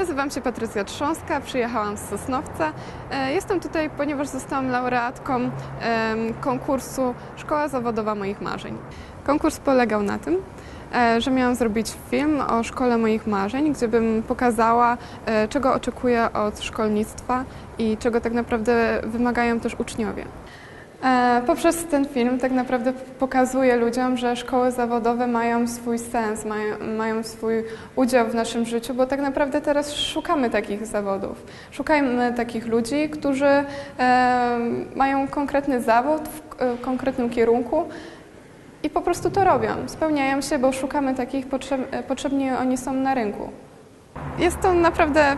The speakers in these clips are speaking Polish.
Nazywam się Patrycja Trząska, przyjechałam z Sosnowca. E, Jestem tutaj, ponieważ zostałam laureatką konkursu Szkoła Zawodowa Moich Marzeń. Konkurs polegał na tym, e, że miałam zrobić film o szkole moich marzeń, gdzie bym pokazała, e, czego oczekuję od szkolnictwa i czego tak naprawdę wymagają też uczniowie. E, Poprzez ten film tak naprawdę pokazuje ludziom, że szkoły zawodowe mają swój sens, mają, mają swój udział w naszym życiu, bo tak naprawdę teraz szukamy takich zawodów. Szukamy takich ludzi, którzy e, mają konkretny zawód w e, konkretnym kierunku i po prostu to robią. Spełniają się, bo szukamy takich, potrzeb, e, potrzebni oni są na rynku. Jest to naprawdę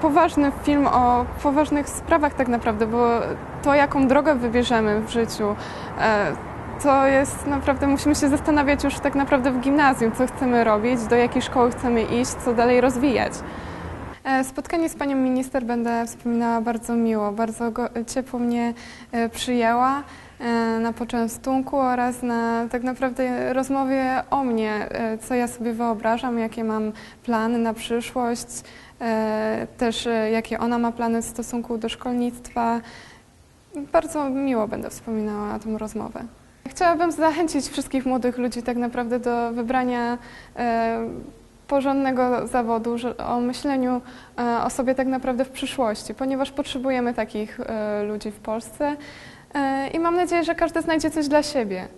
poważny film o poważnych sprawach tak naprawdę, bo to jaką drogę wybierzemy w życiu, e, to jest naprawdę, musimy się zastanawiać już tak naprawdę w gimnazjum, co chcemy robić, do jakiej szkoły chcemy iść, co dalej rozwijać. E, Spotkanie z panią minister będę wspominała bardzo miło, bardzo go, ciepło mnie e, przyjęła na poczęstunku oraz na tak naprawdę rozmowie o mnie, co ja sobie wyobrażam, jakie mam plany na przyszłość, też jakie ona ma plany w stosunku do szkolnictwa. Bardzo miło będę wspominała tę rozmowę. Chciałabym zachęcić wszystkich młodych ludzi tak naprawdę do wybrania e, porządnego zawodu, o myśleniu e, o sobie tak naprawdę w przyszłości, ponieważ potrzebujemy takich e, ludzi w Polsce i mam nadzieję, że każdy znajdzie coś dla siebie.